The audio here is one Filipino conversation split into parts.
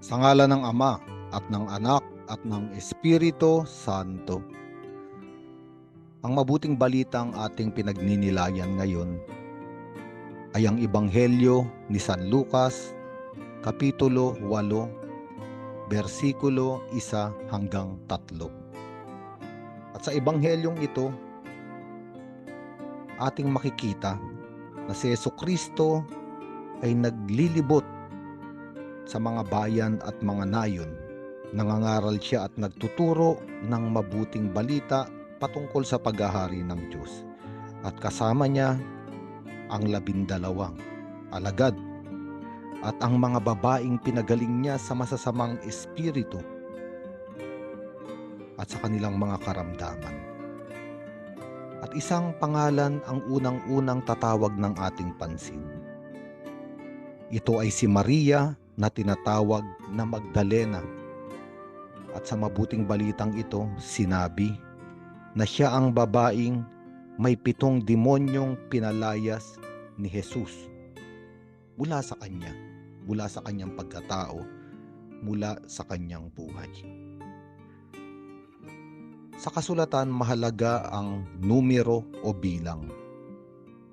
Sa ngala ng Ama at ng Anak at ng Espiritu Santo. Ang mabuting balitang ating pinagninilayan ngayon ay ang Ebanghelyo ni San Lucas, Kapitulo 8, versikulo 1 hanggang 3. At sa Ebanghelyong ito, ating makikita na si Yeso Kristo ay naglilibot sa mga bayan at mga nayon. Nangangaral siya at nagtuturo ng mabuting balita patungkol sa paghahari ng Diyos. At kasama niya ang labindalawang alagad at ang mga babaeng pinagaling niya sa masasamang espiritu at sa kanilang mga karamdaman. At isang pangalan ang unang-unang tatawag ng ating pansin. Ito ay si Maria na tinatawag na Magdalena. At sa mabuting balitang ito, sinabi na siya ang babaeng may pitong demonyong pinalayas ni Jesus mula sa kanya, mula sa kanyang pagkatao, mula sa kanyang buhay. Sa kasulatan, mahalaga ang numero o bilang.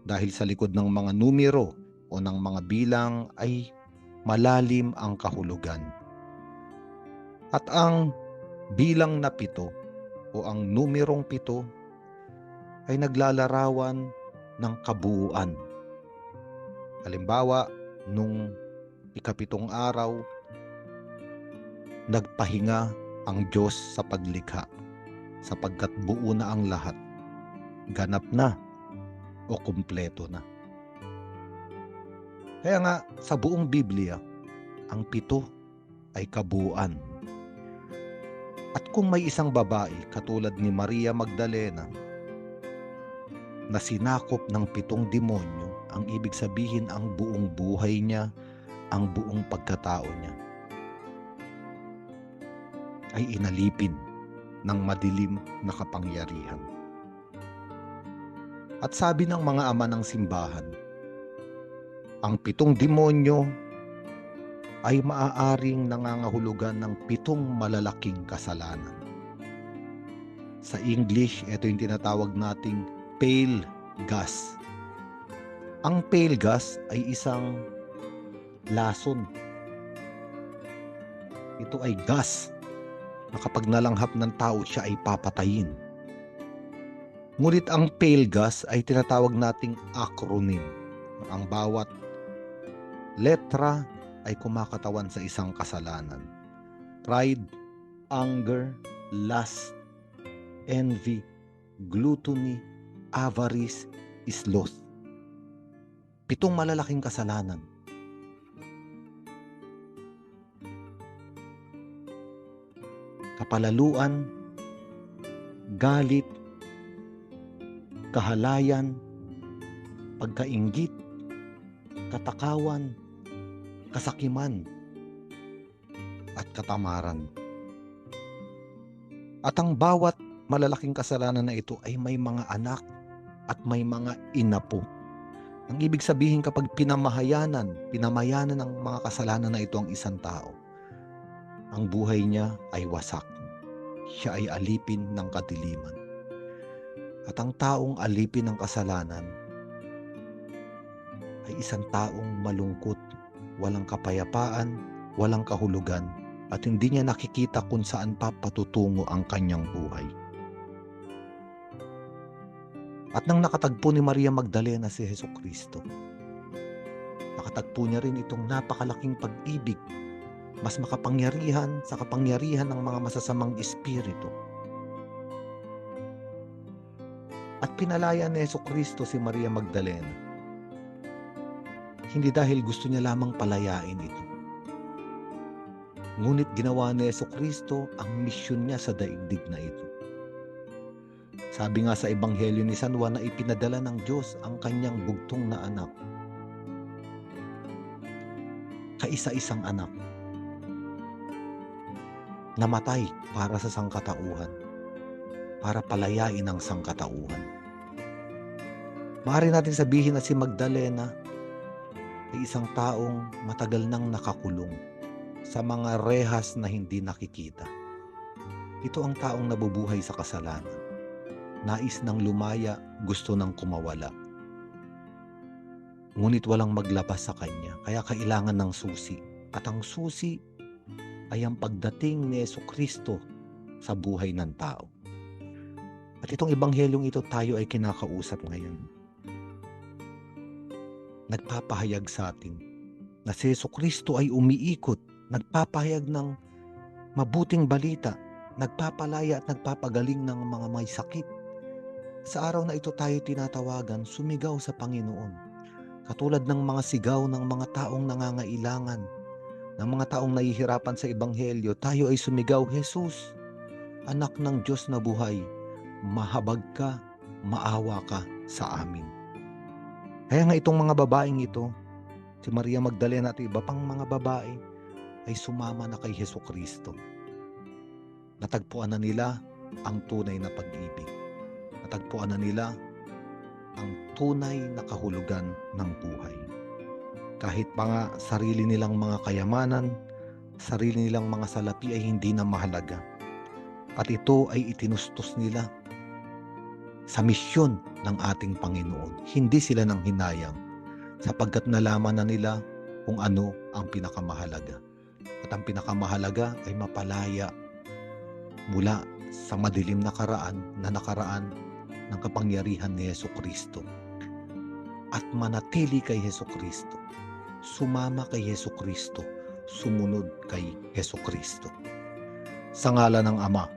Dahil sa likod ng mga numero o ng mga bilang ay malalim ang kahulugan. At ang bilang na pito o ang numerong pito ay naglalarawan ng kabuuan. Halimbawa, nung ikapitong araw, nagpahinga ang Diyos sa paglikha sapagkat buo na ang lahat. Ganap na o kumpleto na. Kaya nga sa buong Biblia, ang pito ay kabuuan. At kung may isang babae katulad ni Maria Magdalena na sinakop ng pitong demonyo, ang ibig sabihin ang buong buhay niya, ang buong pagkatao niya ay inalipin ng madilim na kapangyarihan. At sabi ng mga ama ng simbahan, ang pitong demonyo ay maaaring nangangahulugan ng pitong malalaking kasalanan. Sa English, ito yung tinatawag nating pale gas. Ang pale gas ay isang lason. Ito ay gas na kapag nalanghap ng tao siya ay papatayin. Ngunit ang pale gas ay tinatawag nating acronym. Ang bawat letra ay kumakatawan sa isang kasalanan. Pride, anger, lust, envy, gluttony, avarice, sloth. Pitong malalaking kasalanan. Kapalaluan, galit, kahalayan, pagkaingit, katakawan, kasakiman, at katamaran. At ang bawat malalaking kasalanan na ito ay may mga anak at may mga inapo. Ang ibig sabihin kapag pinamahayanan, pinamayanan ng mga kasalanan na ito ang isang tao, ang buhay niya ay wasak. Siya ay alipin ng kadiliman. At ang taong alipin ng kasalanan ay isang taong malungkot, walang kapayapaan, walang kahulugan, at hindi niya nakikita kung saan pa patutungo ang kanyang buhay. At nang nakatagpo ni Maria Magdalena si Heso Kristo, nakatagpo niya rin itong napakalaking pag-ibig, mas makapangyarihan sa kapangyarihan ng mga masasamang espiritu. At pinalaya ni Heso Kristo si Maria Magdalena, hindi dahil gusto niya lamang palayain ito. Ngunit ginawa ni Yeso Kristo ang misyon niya sa daigdig na ito. Sabi nga sa Ebanghelyo ni San Juan na ipinadala ng Diyos ang kanyang bugtong na anak. Kaisa-isang anak. Namatay para sa sangkatauhan. Para palayain ang sangkatauhan. Maaari natin sabihin na si Magdalena ay isang taong matagal nang nakakulong sa mga rehas na hindi nakikita. Ito ang taong nabubuhay sa kasalanan. Nais ng lumaya, gusto ng kumawala. Ngunit walang maglabas sa kanya, kaya kailangan ng susi. At ang susi ay ang pagdating ni Yeso Kristo sa buhay ng tao. At itong ebanghelyong ito tayo ay kinakausap ngayon. Nagpapahayag sa atin na si Yeso Kristo ay umiikot, nagpapahayag ng mabuting balita, nagpapalaya at nagpapagaling ng mga may sakit. Sa araw na ito tayo tinatawagan, sumigaw sa Panginoon. Katulad ng mga sigaw ng mga taong nangangailangan, ng mga taong nahihirapan sa Ebanghelyo, tayo ay sumigaw, Jesus, anak ng Diyos na buhay, mahabag ka, maawa ka sa amin. Kaya nga itong mga babaeng ito, si Maria Magdalena at iba pang mga babae, ay sumama na kay Heso Kristo. Natagpuan na nila ang tunay na pag-ibig. Natagpuan na nila ang tunay na kahulugan ng buhay. Kahit pa nga sarili nilang mga kayamanan, sarili nilang mga salapi ay hindi na mahalaga. At ito ay itinustos nila sa misyon ng ating Panginoon. Hindi sila nang hinayang sapagkat nalaman na nila kung ano ang pinakamahalaga. At ang pinakamahalaga ay mapalaya mula sa madilim na karaan na nakaraan ng kapangyarihan ni Yeso Kristo. At manatili kay Yeso Kristo. Sumama kay Yeso Kristo. Sumunod kay Yeso Kristo. Sa ngala ng Ama